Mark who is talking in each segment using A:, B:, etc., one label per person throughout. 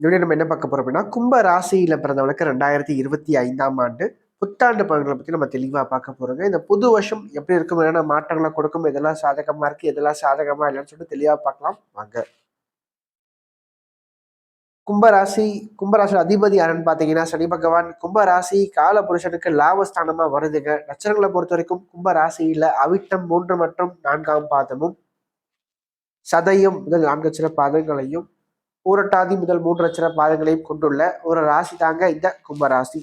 A: இப்படி நம்ம என்ன பார்க்க போறோம் அப்படின்னா கும்ப ராசியில பிறந்தவனுக்கு ரெண்டாயிரத்தி இருபத்தி ஐந்தாம் ஆண்டு புத்தாண்டு பலன்களை பத்தி நம்ம தெளிவா பார்க்க போறோங்க. இந்த புது வருஷம் எப்படி இருக்கும் என்னென்ன மாற்றங்களை கொடுக்கும் எதெல்லாம் சாதகமா இருக்கு எதெல்லாம் சாதகமா இல்லைன்னு சொல்லிட்டு தெளிவா பார்க்கலாம். வாங்க. கும்பராசி கும்பராசி அதிபதி யாருன்னு பார்த்தீங்கன்னா சனி பகவான். கும்பராசி கால புருஷனுக்கு லாபஸ்தானமா வருதுங்க. நட்சத்திரங்களை பொறுத்த வரைக்கும் கும்பராசியில அவிட்டம் மூன்று மற்றும் நான்காம் பாதமும் சதையும் முதல் நான்கு சில பாதங்களையும் பூரட்டாதி முதல் மூன்று அச்சர பாதங்களையும் கொண்டுள்ள ஒரு ராசி தாங்க இந்த கும்பராசி.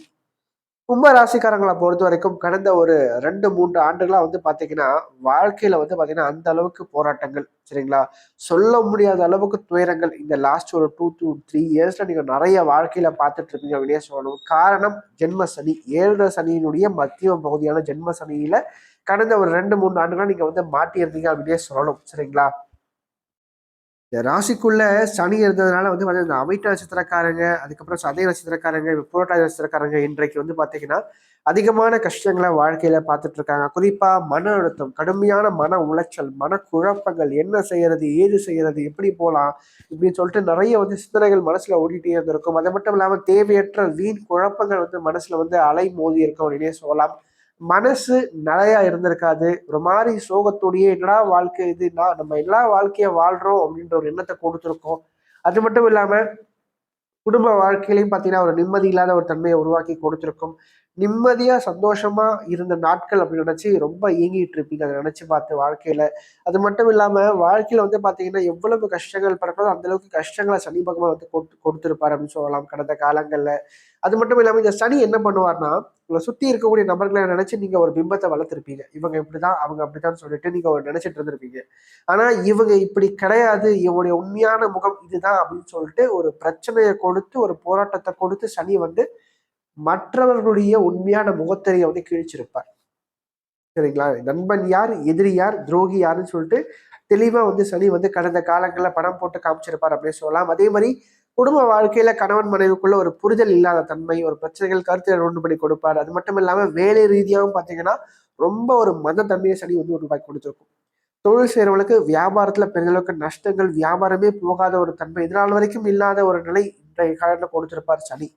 A: கும்பராசிக்காரங்களை பொறுத்த வரைக்கும் கடந்த ஒரு ரெண்டு மூன்று ஆண்டுகளா வந்து பாத்தீங்கன்னா வாழ்க்கையில வந்து பாத்தீங்கன்னா அந்த அளவுக்கு போராட்டங்கள் சரிங்களா? சொல்ல முடியாத அளவுக்கு துயரங்கள் இந்த லாஸ்ட் ஒரு டூ டூ த்ரீ இயர்ஸ்ல நீங்க நிறைய வாழ்க்கையில பார்த்துட்டு இருப்பீங்க அப்படின்னே சொல்லணும். காரணம் ஜென்ம சனி. ஏழு சனியினுடைய மத்திய பகுதியான ஜென்ம சனியில கடந்த ஒரு ரெண்டு மூணு ஆண்டுகளா நீங்க வந்து மாட்டியிருந்தீங்க அப்படின்னே சொல்லணும் சரிங்களா? ராசிக்குள்ள சனி இருந்ததுனால வந்து பார்த்தீங்கன்னா அமைத்த நட்சத்திரக்காரங்க அதுக்கப்புறம் சதய நட்சத்திரக்காரங்க புரோட்டாதி நட்சத்திரக்காரங்க இன்றைக்கு வந்து பார்த்தீங்கன்னா அதிகமான கஷ்டங்களை வாழ்க்கையில பார்த்துட்டு இருக்காங்க. குறிப்பா மன அழுத்தம் கடுமையான மன உளைச்சல் மன குழப்பங்கள் என்ன செய்யறது ஏது செய்யறது எப்படி போகலாம் இப்படின்னு சொல்லிட்டு நிறைய வந்து சிந்தனைகள் மனசுல ஓடிட்டே இருந்திருக்கும். அது மட்டும் இல்லாமல் தேவையற்ற வீண் குழப்பங்கள் வந்து மனசுல வந்து அலை மோதி இருக்கும் அப்படின்னே சொல்லலாம். மனசு நிலையா இருந்திருக்காது. ஒரு மாதிரி சோகத்தோடையே என்னடா வாழ்க்கை இதுனா நம்ம எல்லா வாழ்க்கைய வாழ்றோம் அப்படின்ற ஒரு எண்ணத்தை கொடுத்துருக்கோம். அது மட்டும் இல்லாம குடும்ப வாழ்க்கையிலையும் பார்த்தீங்கன்னா ஒரு நிம்மதி இல்லாத ஒரு தன்மையை உருவாக்கி கொடுத்துருக்கும். நிம்மதியாக சந்தோஷமாக இருந்த நாட்கள் அப்படின்னு நினச்சி ரொம்ப இயங்கிட்டு இருப்பீங்க. அதை நினச்சி பார்த்து வாழ்க்கையில். அது மட்டும் இல்லாமல் வாழ்க்கையில் வந்து பார்த்தீங்கன்னா எவ்வளவு கஷ்டங்கள் பிறக்கிறதோ அந்தளவுக்கு கஷ்டங்களை சனி பகவான் வந்து கொடுத்து கொடுத்துருப்பாரு அப்படின்னு சொல்லலாம் கடந்த காலங்களில். அது மட்டும் இல்லாமல் இந்த சனி என்ன பண்ணுவார்னா உங்களை சுற்றி இருக்கக்கூடிய நபர்களை நினச்சி நீங்கள் ஒரு பிம்பத்தை வளர்த்துருப்பீங்க. இவங்க இப்படி தான் அவங்க அப்படித்தான் சொல்லிட்டு நீங்கள் ஒரு நினச்சிட்டு இருந்திருப்பீங்க. ஆனால் இவங்க இப்படி கிடையாது. இவங்களுடைய உண்மையான முகம் இதுதான் அப்படின்னு சொல்லிட்டு ஒரு பிரச்சனையை கொடுத்து ஒரு போராட்டத்தை கொடுத்து சனி வந்து மற்றவர்களுடைய உண்மையான முகத்திரையை வந்து கிழிச்சிருப்பார். சரிங்களா? நண்பன் யார்? எதிரி யார்? துரோகி யாருன்னு சொல்லிட்டு தெளிவா வந்து சனி வந்து கடந்த காலங்களில் படம் போட்டு காமிச்சிருப்பார் அப்படின்னு சொல்லலாம். அதே மாதிரி குடும்ப வாழ்க்கையில கணவன் மனைவிக்குள்ள ஒரு புரிதல் இல்லாத தன்மை ஒரு பிரச்சனைகள் கருத்து உண்டு பண்ணி கொடுப்பார். அது மட்டும் இல்லாம வேலை ரீதியாகவும் பாத்தீங்கன்னா ரொம்ப ஒரு மத தன்மையை சனி வந்து உருவாக்கி கொடுத்துருக்கும். தொழில் செய்கிறவங்களுக்கு வியாபாரத்துல பெரிதளவுக்கு நஷ்டங்கள் வியாபாரமே போகாத ஒரு தன்மை இதனால் வரைக்கும் இல்லாத ஒரு நிலை இன்றைய காலத்தில் கொடுத்திருப்பார் சனி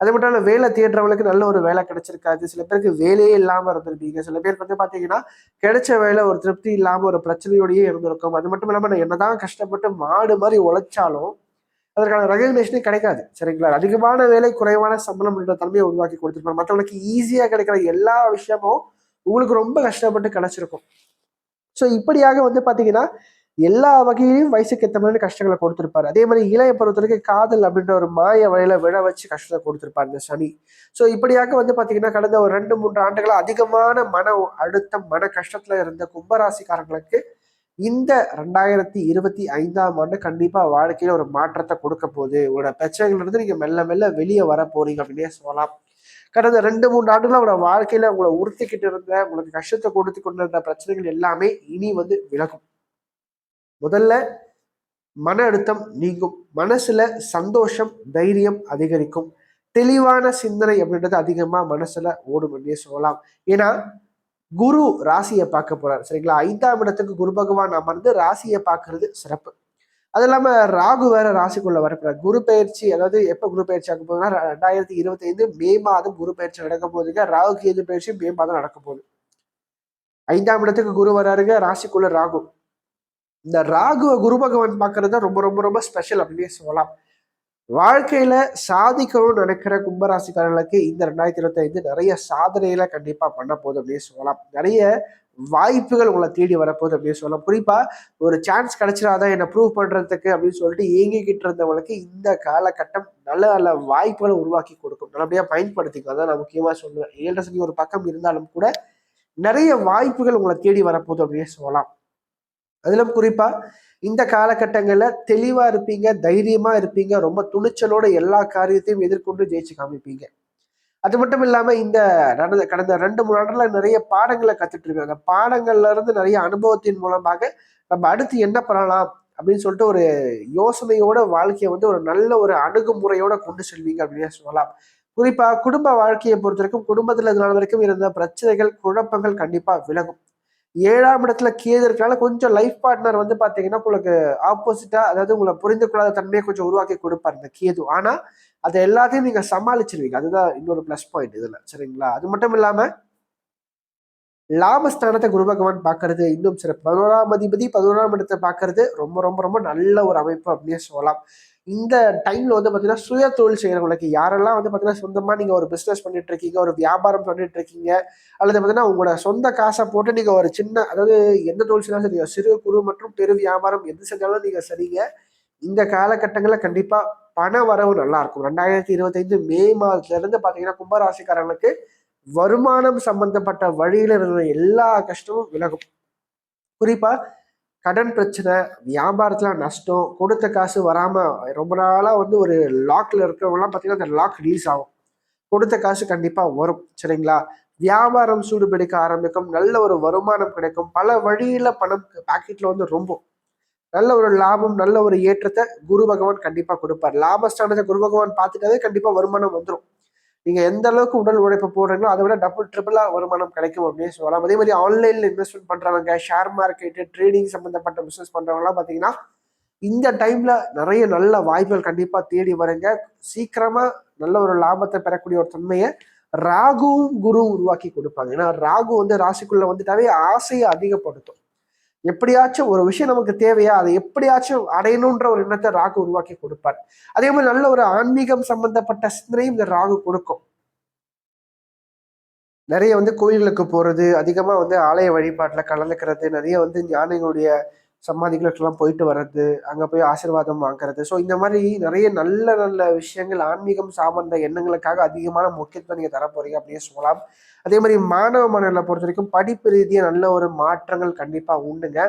A: அது மட்டும் இல்ல வேலை தேடுறவங்களுக்கு நல்ல ஒரு வேலை கிடைச்சிருக்காது. சில பேருக்கு வேலையே இல்லாம இருந்திருப்பீங்க. சில பேருக்கு வந்து பாத்தீங்கன்னா கிடைச்ச வேலை ஒரு திருப்தி இல்லாம ஒரு பிரச்சனையோடயே இருந்திருக்கும். அது மட்டும் இல்லாம நான் என்னதான் கஷ்டப்பட்டு மாடு மாதிரி உழைச்சாலும் அதற்கான ரெகக்னேஷனே கிடைக்காது. சரிங்களா? அதிகமான வேலை குறைவான சம்பளம் என்ற தன்மையை உருவாக்கி கொடுத்துருப்பாங்க. மற்றவங்களுக்கு ஈஸியா கிடைக்கிற எல்லா விஷயமும் உங்களுக்கு ரொம்ப கஷ்டப்பட்டு கிடைச்சிருக்கும். ஸோ இப்படியாக வந்து பாத்தீங்கன்னா எல்லா வகையிலையும் வயசுக்கு ஏற்ற மாதிரி கஷ்டங்களை கொடுத்துருப்பாரு. அதே மாதிரி இளைய பருவத்திற்கு காதல் அப்படின்ற ஒரு மாய வழியில விழ வச்சு கஷ்டத்தை கொடுத்துருப்பாரு இந்த சனி. ஸோ இப்படியாக வந்து பார்த்தீங்கன்னா கடந்த ஒரு ரெண்டு மூன்று ஆண்டுகளாக அதிகமான மன அழுத்தம் மன கஷ்டத்துல இருந்த கும்பராசிக்காரங்களுக்கு இந்த ரெண்டாயிரத்தி இருபத்தி ஐந்தாம் ஆண்டு கண்டிப்பா வாழ்க்கையில ஒரு மாற்றத்தை கொடுக்க போகுது. உங்களோட பிரச்சனைகள் இருந்து நீங்க மெல்ல மெல்ல வெளியே வர போறீங்க அப்படின்னே சொல்லலாம். கடந்த ரெண்டு மூணு ஆண்டுகள் உங்களோட வாழ்க்கையில உங்களை உறுத்திக்கிட்டு இருந்த உங்களுக்கு கஷ்டத்தை கொடுத்து கொண்டு இருந்த பிரச்சனைகள் எல்லாமே இனி வந்து விலகும். முதல்ல மன அழுத்தம் நீங்கும். மனசுல சந்தோஷம் தைரியம் அதிகரிக்கும். தெளிவான சிந்தனை அப்படின்றது அதிகமா மனசுல ஓடும் அப்படியே சொல்லலாம். ஏன்னா குரு ராசியை பார்க்க போறாரு. சரிங்களா? ஐந்தாம் இடத்துக்கு குரு பகவான் அமர்ந்து ராசியை பார்க்கறது சிறப்பு. அது இல்லாம ராகு வேற ராசிக்குள்ள வரப்போறாரு. குரு பயிற்சி அதாவது எப்ப குரு பயிற்சி ஆக போகுதுன்னா ரெண்டாயிரத்தி இருபத்தி ஐந்து மே மாதம் குரு பயிற்சி நடக்க போகுதுங்க ராகு கேது பயிற்சி மே மாதம் நடக்க போகுது. ஐந்தாம் இடத்துக்கு குரு வராருங்க ராசிக்குள்ள ராகு. இந்த ராகுவ குரு பகவான் பார்க்கறது ரொம்ப ரொம்ப ரொம்ப ஸ்பெஷல் அப்படின்னே சொல்லலாம். வாழ்க்கையில சாதிக்கணும்னு நினைக்கிற கும்பராசிக்காரர்களுக்கு இந்த ரெண்டாயிரத்தி இருபத்தி ஐந்து நிறைய சாதனைகளை கண்டிப்பா பண்ண போகுது அப்படின்னு சொல்லலாம். நிறைய வாய்ப்புகள் உங்களை தேடி வரப்போகுது அப்படின்னு சொல்லலாம். குறிப்பா ஒரு சான்ஸ் கிடைச்சிடாதான் என்னை ப்ரூவ் பண்றதுக்கு அப்படின்னு சொல்லிட்டு இயங்கிக்கிட்டு இருந்தவங்களுக்கு இந்த காலகட்டம் நல்ல நல்ல வாய்ப்புகளை உருவாக்கி கொடுக்கும். நல்லபடியா பயன்படுத்திக்கும் அதான் நான் முக்கியமா சொல்லுவேன். ஏழரை ஒரு பக்கம் இருந்தாலும் கூட நிறைய வாய்ப்புகள் உங்களை தேடி வரப்போகுது அப்படின்னு சொல்லலாம். அதிலும் குறிப்பா இந்த காலகட்டங்களில் தெளிவாக இருப்பீங்க தைரியமாக இருப்பீங்க ரொம்ப துணிச்சலோட எல்லா காரியத்தையும் எதிர்கொண்டு ஜெயிச்சு காமிப்பீங்க. அது மட்டும் இல்லாமல் இந்த நடந்த கடந்த ரெண்டு மூணு நாட்டில் நிறைய பாடங்களை கற்றுட்டு இருக்காங்க பாடங்கள்ல இருந்து நிறைய அனுபவத்தின் மூலமாக நம்ம அடுத்து என்ன பண்ணலாம் அப்படின்னு சொல்லிட்டு ஒரு யோசனையோட வாழ்க்கையை வந்து ஒரு நல்ல ஒரு அணுகுமுறையோட கொண்டு செல்வீங்க அப்படின்னு சொல்லலாம். குறிப்பா குடும்ப வாழ்க்கையை பொறுத்த வரைக்கும் குடும்பத்துல இருந்த வரைக்கும் இருந்த பிரச்சனைகள் குழப்பங்கள் கண்டிப்பா விலகும். ஏழாம் இடத்துல கேது இருக்கனால கொஞ்சம் லைஃப் பார்ட்னர் வந்து பார்த்தீங்கன்னா உங்களுக்கு ஆப்போசிட்டா அதாவது உங்களை புரிந்து கொள்ளாத தன்மையை கொஞ்சம் உருவாக்கி கொடுப்பார் இந்த கேது. ஆனால் அதை எல்லாத்தையும் நீங்க சமாளிச்சிருவீங்க. அதுதான் இன்னொரு பிளஸ் பாயிண்ட் இதுல. சரிங்களா? அது மட்டும் இல்லாம லாபஸ்தானத்தை குரு பகவான் பார்க்கறது இன்னும் சிறப்பு. பதினோராம் அதிபதி பதினோராம் இடத்தை பார்க்கறது ரொம்ப ரொம்ப ரொம்ப நல்ல ஒரு அமைப்பு அப்படின்னே சொல்லலாம். இந்த டைம்ல வந்து பார்த்தீங்கன்னா சுய தொழில் செய்கிறவங்களுக்கு யாரெல்லாம் வந்து பார்த்தீங்கன்னா சொந்தமாக நீங்கள் ஒரு பிஸ்னஸ் பண்ணிட்டு இருக்கீங்க ஒரு வியாபாரம் பண்ணிட்டு இருக்கீங்க அல்லது பார்த்தீங்கன்னா உங்களோட சொந்த காசை போட்டு நீங்கள் ஒரு சின்ன அதாவது எந்த தொழில் செய்யலாம் சரி சிறு குறு மற்றும் பெரு வியாபாரம் எது செஞ்சாலும் நீங்கள் சரிங்க இந்த காலகட்டங்களில் கண்டிப்பாக பண வரவு நல்லா இருக்கும். ரெண்டாயிரத்தி இருபத்தைந்து மே மாதத்துல இருந்து பார்த்தீங்கன்னா கும்பராசிக்காரங்களுக்கு வருமானம் சம்பந்தப்பட்ட வழியில இருந்த எல்லா கஷ்டமும் விலகும். குறிப்பா கடன் பிரச்சனை வியாபாரத்துல நஷ்டம் கொடுத்த காசு வராம ரொம்ப நாளா வந்து ஒரு லாக்ல இருக்கிறவங்கலாம் பார்த்தீங்கன்னா அந்த லாக் ரிலீஸ் ஆகும். கொடுத்த காசு கண்டிப்பா வரும் சரிங்களா? வியாபாரம் சூடுபிடிக்க ஆரம்பிக்கும் நல்ல ஒரு வருமானம் கிடைக்கும். பல வழியில பணம் பாக்கெட்ல வந்து ரொம்ப நல்ல ஒரு லாபம் நல்ல ஒரு ஏற்றத்தை குரு பகவான் கண்டிப்பா கொடுப்பார். லாபஸ்தானத்தை குரு பகவான் பார்த்துட்டாவே கண்டிப்பா வருமானம் வந்துடும் நீங்க எந்த அளவுக்கு உடல் உழைப்பு போடுறீங்களோ அதை விட டபுள் ட்ரிபிளா வருமானம் கிடைக்கும் அப்படின்னு சொல்லலாம். அதே மாதிரி ஆன்லைன்ல இன்வெஸ்ட்மெண்ட் பண்றவங்க ஷேர் மார்க்கெட்டு ட்ரேடிங் சம்பந்தப்பட்ட பிசினஸ் பண்ணுறவங்களாம் பாத்தீங்கன்னா இந்த டைம்ல நிறைய நல்ல வாய்ப்புகள் கண்டிப்பா தேடி வருங்க. சீக்கிரமா நல்ல ஒரு லாபத்தை பெறக்கூடிய ஒரு தன்மையை ராகுவும் குருவும் உருவாக்கி கொடுப்பாங்க. ஏன்னா ராகு வந்து ராசிக்குள்ள வந்துட்டாவே ஆசையை அதிகப்படுத்தும். எப்படியாச்சும் ஒரு விஷயம் நமக்கு தேவையா? அதை எப்படியாச்சும் அடையணுன்ற ஒரு எண்ணத்தை ராகு உருவாக்கி கொடுப்பார். அதே மாதிரி நல்ல ஒரு ஆன்மீகம் சம்பந்தப்பட்ட சிந்தனையும் இந்த ராகு கொடுக்கும். நிறைய வந்து கோயில்களுக்கு போறது அதிகமா வந்து ஆலய வழிபாட்டுல கலந்துக்கிறது நிறைய வந்து ஞானிகளுடைய சமாதிகளுக்கெல்லாம் போயிட்டு வர்றது அங்கே போய் ஆசிர்வாதம் வாங்குறது. ஸோ இந்த மாதிரி நிறைய நல்ல நல்ல விஷயங்கள் ஆன்மீகம் சார்ந்த எண்ணங்களுக்காக அதிகமான முக்கியத்துவம் நீங்கள் தரப்போறீங்க அப்படின்னு சொல்லலாம். அதே மாதிரி மாணவ மாணவர்களை பொறுத்த வரைக்கும் படிப்பு ரீதியாக நல்ல ஒரு மாற்றங்கள் கண்டிப்பாக உண்டுங்க.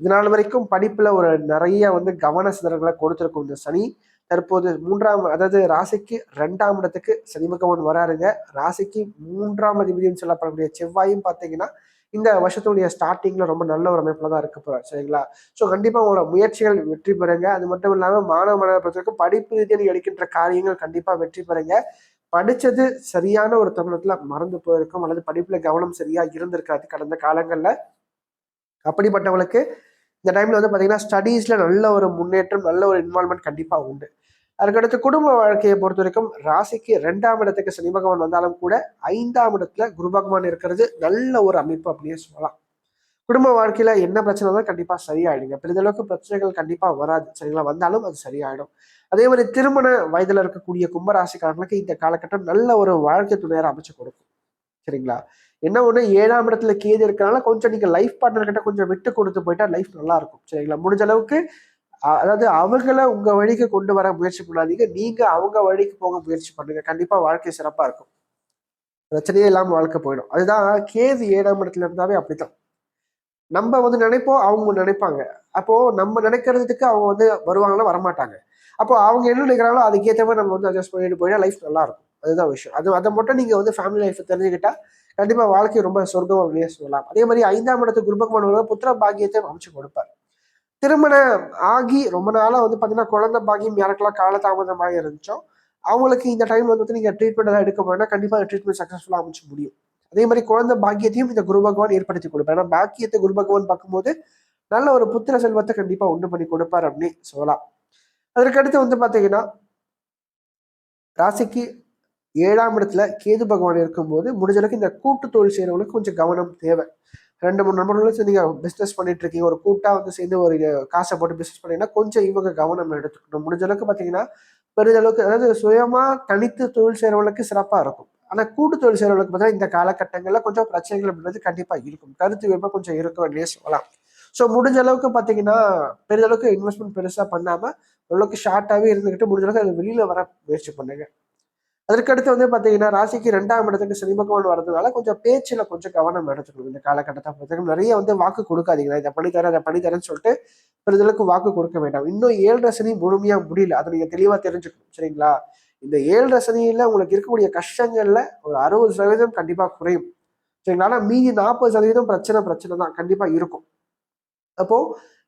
A: இதனால் வரைக்கும் படிப்பில் ஒரு நிறைய வந்து கவன சிதறங்களை கொடுத்துருக்கும் இந்த சனி. தற்போது மூன்றாம் அதாவது ராசிக்கு ரெண்டாம் இடத்துக்கு சனி வராருங்க. ராசிக்கு மூன்றாம் அதிபதினு சொல்லப்படக்கூடிய செவ்வாயும் பார்த்தீங்கன்னா இந்த வருஷத்துடைய ஸ்டார்டிங்ல ரொம்ப நல்ல ஒரு அமைப்புல தான் இருக்க போறாரு சரிங்களா? ஸோ கண்டிப்பா உங்களோட முயற்சிகள் வெற்றி பெறுங்க. அது மட்டும் இல்லாம மாணவ மாணவர் பொறுத்தவரைக்கும் படிப்பு ரீதியாக எடுக்கின்ற காரியங்கள் கண்டிப்பா வெற்றி பெறுங்க. படிச்சது சரியான ஒரு தருணத்துல மறந்து போயிருக்கும் அல்லது படிப்புல கவனம் சரியா இருந்திருக்காது கடந்த காலங்கள்ல. அப்படிப்பட்டவங்களுக்கு இந்த டைம்ல வந்து பாத்தீங்கன்னா ஸ்டடீஸ்ல நல்ல ஒரு முன்னேற்றம் நல்ல ஒரு இன்வால்மெண்ட் கண்டிப்பா உண்டு. அதுக்கடுத்து குடும்ப வாழ்க்கையை பொறுத்த வரைக்கும் ராசிக்கு ரெண்டாம் இடத்துக்கு சனி பகவான் வந்தாலும் கூட ஐந்தாம் இடத்துல குரு பகவான் இருக்கிறது நல்ல ஒரு அமைப்பு அப்படின்னு சொல்லலாம். குடும்ப வாழ்க்கையில என்ன பிரச்சனை தான் கண்டிப்பா சரியாயிடுங்க. பெரிதளவுக்கு பிரச்சனைகள் கண்டிப்பா வராது. சரிங்களா? வந்தாலும் அது சரியாயிடும். அதே மாதிரி திருமண வயதுல இருக்கக்கூடிய கும்பராசிக்காரங்களுக்கு இந்த காலகட்டம் நல்ல ஒரு வாழ்க்கை துணையாக அமைச்சு கொடுக்கும். சரிங்களா? என்ன ஒண்ணு ஏழாம் இடத்துல கேது இருக்கிறனால கொஞ்சம் நீங்க லைஃப் பார்ட்னர் கிட்ட கொஞ்சம் விட்டு கொடுத்து போயிட்டா லைஃப் நல்லா இருக்கும். சரிங்களா? முடிஞ்ச அளவுக்கு அதாவது அவங்கள உங்க வழிக்கு கொண்டு வர முயற்சி பண்ணாதீங்க. நீங்க அவங்க வழிக்கு போக முயற்சி பண்ணுங்க. கண்டிப்பா வாழ்க்கை சிறப்பா இருக்கும். பிரச்சனையே இல்லாமல் வாழ்க்கை போயிடும். அதுதான் கேது ஏழாம் இடத்துல இருந்தாவே அப்படித்தான். நம்ம வந்து நினைப்போம் அவங்க நினைப்பாங்க. அப்போ நம்ம நினைக்கிறதுக்கு அவங்க வந்து வருவாங்கன்னா வரமாட்டாங்க. அப்போ அவங்க என்ன நினைக்கிறாங்களோ அதுக்கேற்ற மாதிரி நம்ம வந்து அட்ஜஸ்ட் பண்ணிட்டு போயிட்டா லைஃப் நல்லா இருக்கும் அதுதான் விஷயம். அது அதை மட்டும் நீங்க வந்து ஃபேமிலி லைஃப் தெரிஞ்சுக்கிட்டா கண்டிப்பா வாழ்க்கை ரொம்ப சொர்க்கம் அப்படியே சொல்லலாம். அதே மாதிரி ஐந்தாம் இடத்து குருபகமானவர்கள் புத்திர பாக்கியத்தை அமைச்சு கொடுப்பார். திருமணம் ஆகி ரொம்ப நாளா வந்து பாத்தீங்கன்னா குழந்தை பாக்கியம் யாருக்கெல்லாம் காலதாமதமாக இருந்துச்சோ அவங்களுக்கு இந்த டைம் வந்து நீங்க ட்ரீட்மெண்ட் எல்லாம் எடுக்க போனா கண்டிப்பா ட்ரீட்மெண்ட் சக்சஸ்ஃபுல்லா அமைச்சு முடியும். அதே மாதிரி குழந்தை பாக்கியத்தையும் இந்த குரு பகவான் ஏற்படுத்தி கொடுப்பார். ஏன்னா பாக்கியத்தை குரு பகவான் பார்க்கும்போது நல்ல ஒரு புத்திர செல்வத்தை கண்டிப்பா உண்டு பண்ணி கொடுப்பார் அப்படின்னு சொல்லலாம். அதற்கடுத்து வந்து பாத்தீங்கன்னா ராசிக்கு ஏழாம் இடத்துல கேது பகவான் இருக்கும்போது முடிஞ்சளவுக்கு இந்த கூட்டு தொழில் செய்யறவங்களுக்கு கொஞ்சம் கவனம் தேவை. ரெண்டு மூணு நண்பர்களும் நீங்கள் பிஸ்னஸ் பண்ணிட்டு இருக்கீங்க ஒரு கூட்டாக வந்து சேர்ந்து ஒரு காசை போட்டு பிஸ்னஸ் பண்ணீங்கன்னா கொஞ்சம் இவங்க கவனம் எடுத்துக்கணும். முடிஞ்ச அளவுக்கு பார்த்தீங்கன்னா பெரிதளவுக்கு அதாவது சுயமாக தனித்து தொழில் செய்கிறவங்களுக்கு சிறப்பாக இருக்கும். ஆனால் கூட்டு தொழில் செய்கிறவங்களுக்கு பார்த்தீங்கன்னா இந்த காலகட்டங்களில் கொஞ்சம் பிரச்சனைகள் அப்படின்றது கண்டிப்பாக இருக்கும். கருத்து வேப்ப கொஞ்சம் இருக்க வேண்டிய சொல்லலாம். ஸோ முடிஞ்ச அளவுக்கு பார்த்தீங்கன்னா பெரிதளவுக்கு இன்வெஸ்ட்மெண்ட் பெருசாக பண்ணாமல் ஓரளவுக்கு ஷார்ட்டாகவே இருந்துக்கிட்டு முடிஞ்ச அளவுக்கு அது வெளியில் வர முயற்சி பண்ணுங்கள் அதற்கடுத்து வந்து பார்த்தீங்கன்னா ராசிக்கு ரெண்டாம் இடத்துக்கு சனி பகவான் வரதுனால கொஞ்சம் பேச்சில் கொஞ்சம் கவனம் எடுத்துக்கணும். இந்த காலகட்டத்தை பொறுத்தவரைக்கும் நிறைய வந்து வாக்கு கொடுக்காதீங்க. இதை பண்ணித்தரேன் அதை பண்ணித்தரேன்னு சொல்லிட்டு பெரிதளவுக்கு வாக்கு கொடுக்க வேண்டாம். இன்னும் ஏழு சனி முழுமையாக முடியல. அதை நீங்கள் தெளிவாக தெரிஞ்சுக்கணும். சரிங்களா? இந்த ஏழு சனியில உங்களுக்கு இருக்கக்கூடிய கஷ்டங்களில் ஒரு அறுபது சதவீதம் கண்டிப்பாக குறையும். சரிங்களா? ஆனால் மீதி நாற்பது சதவீதம் பிரச்சனை பிரச்சனை தான். கண்டிப்பாக இருக்கும். அப்போ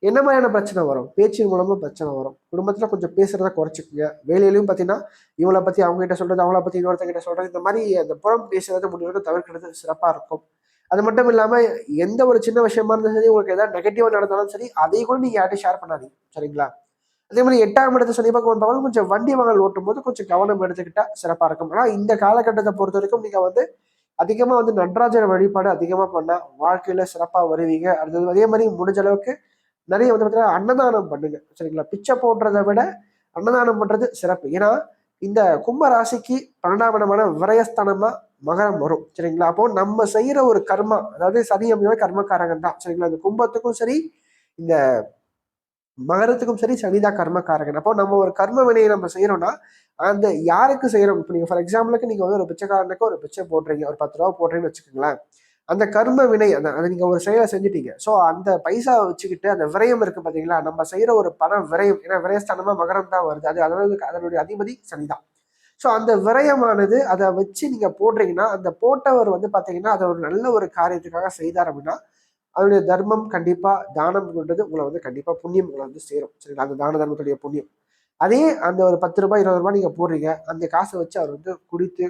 A: என்ன மாதிரியான பிரச்சனை வரும்? பேச்சின் மூலமா பிரச்சனை வரும். குடும்பத்துல கொஞ்சம் பேசுறத குறைச்சிக்கோங்க. வேலையிலையும் பார்த்தீங்கன்னா இவளை பத்தி அவங்க கிட்ட சொல்றது அவங்கள பத்தி இன்னொருத்த சொல்கிறது சொல்றது இந்த மாதிரி அந்த புறம் பேசுறத முடிவுக்கு தவிர்க்கிறது சிறப்பா இருக்கும். அது மட்டும் இல்லாம எந்த ஒரு சின்ன விஷயமா இருந்தாலும் சரி உங்களுக்கு ஏதாவது நெகட்டிவா நடந்தாலும் சரி அதை கூட நீங்க யார்ட்டும் ஷேர் பண்ணாதீங்க. சரிங்களா? அதே மாதிரி எட்டாம் இடத்த சனி பகவான் பகவான் கொஞ்சம் வண்டி வாங்கல் ஓட்டும் போது கொஞ்சம் கவனம் எடுத்துக்கிட்டா சிறப்பா இருக்கும். ஆனா இந்த காலகட்டத்தை பொறுத்த வரைக்கும் நீங்க வந்து அதிகமாக வந்து நடராஜர் வழிபாடு அதிகமாக பண்ணால் வாழ்க்கையில் சிறப்பாக வருவீங்க. அடுத்தது அதே மாதிரி முடிஞ்ச அளவுக்கு நிறைய வந்து பார்த்தீங்கன்னா அன்னதானம் பண்ணுங்க. சரிங்களா? பிச்சை போடுறதை விட அன்னதானம் பண்ணுறது சிறப்பு. ஏன்னா இந்த கும்ப ராசிக்கு பன்னெண்டாம் இடமான விரயஸ்தானமாக மகரம் வரும். சரிங்களா? அப்போ நம்ம செய்யற ஒரு கர்மா அதாவது சனி அப்படின்னா கர்மக்காரங்க தான் சரிங்களா? இந்த கும்பத்துக்கும் சரி இந்த மகரத்துக்கும் சரி சனிதான் கர்மக்காரகன். அப்போ நம்ம ஒரு கர்ம வினையை நம்ம செய்யறோம்னா அந்த யாருக்கு செய்யறோம்? இப்போ நீங்க ஃபார் எக்ஸாம்பிளுக்கு நீங்க வந்து ஒரு பிச்சைக்காரனுக்கு ஒரு பிச்சை போடுறீங்க ஒரு பத்து ரூபா போடுறீங்கன்னு வச்சுக்கோங்களேன். அந்த கர்ம வினை அந்த அதை நீங்க ஒரு செயலை செஞ்சுட்டீங்க. ஸோ அந்த பைசா வச்சுக்கிட்டு அந்த விரயம் இருக்கு பாத்தீங்களா? நம்ம செய்யற ஒரு பணம் விரயம் ஏன்னா விரயஸ்தானமா மகரம் தான் வருது. அது அதனுடைய அதனுடைய அதிபதி சனிதான். ஸோ அந்த விரயமானது அதை வச்சு நீங்க போடுறீங்கன்னா அந்த போட்டவர் வந்து பாத்தீங்கன்னா அதை ஒரு நல்ல ஒரு காரியத்துக்காக செய்தார் அப்படின்னா அதனுடைய தர்மம் கண்டிப்பாக தானம்ன்றது உங்களை வந்து கண்டிப்பாக புண்ணியம் உங்களை வந்து சேரும். சரிங்களா? அந்த தான தர்மத்துடைய புண்ணியம். அதே அந்த ஒரு பத்து ரூபாய் இருபது ரூபாய் நீங்கள் போடுறீங்க அந்த காசை வச்சு அவர் வந்து குடித்து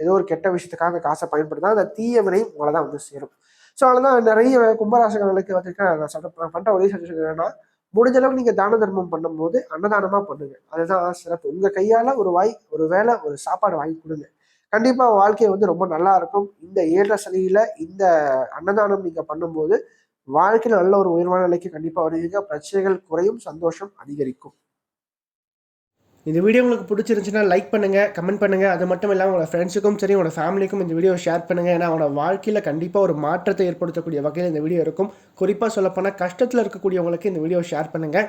A: ஏதோ ஒரு கெட்ட விஷயத்துக்காக அந்த காசை பயன்படுத்தா அந்த தீய உங்களை தான் வந்து சேரும். ஸோ அதனால நிறைய கும்பராசகர்களுக்கு வந்து நான் சொல்ல பண்ற ஒரே சஜஷன் என்னன்னா முடிஞ்ச அளவுக்கு நீங்கள் தான தர்மம் பண்ணும்போது அன்னதானமாக பண்ணுங்க. அதுதான் சிறப்பு. உங்கள் கையால் ஒரு வாய் ஒரு வேலை ஒரு சாப்பாடு வாங்கி கொடுங்க. கண்டிப்பாக வாழ்க்கை வந்து ரொம்ப நல்லா இருக்கும். இந்த ஏழரை சனியில் இந்த அன்னதானம் நீங்கள் பண்ணும்போது வாழ்க்கையில் நல்ல ஒரு உயர்வான நிலைக்கு கண்டிப்பாக வருவீங்க. பிரச்சனைகள் குறையும் சந்தோஷம் அதிகரிக்கும். இந்த வீடியோ உங்களுக்கு பிடிச்சிருந்துச்சுன்னா லைக் பண்ணுங்கள் கமெண்ட் பண்ணுங்கள் அது மட்டும் இல்லாமல் உங்களோட ஃப்ரெண்ட்ஸுக்கும் சரி உங்களோட ஃபேமிலிக்கும் இந்த வீடியோ ஷேர் பண்ணுங்கள் ஏன்னா அவனோட வாழ்க்கையில் கண்டிப்பாக ஒரு மாற்றத்தை ஏற்படுத்தக்கூடிய வகையில் இந்த வீடியோ இருக்கும். குறிப்பாக சொல்லப்போனால் கஷ்டத்தில் இருக்கக்கூடியவங்களுக்கு இந்த வீடியோ ஷேர் பண்ணுங்கள்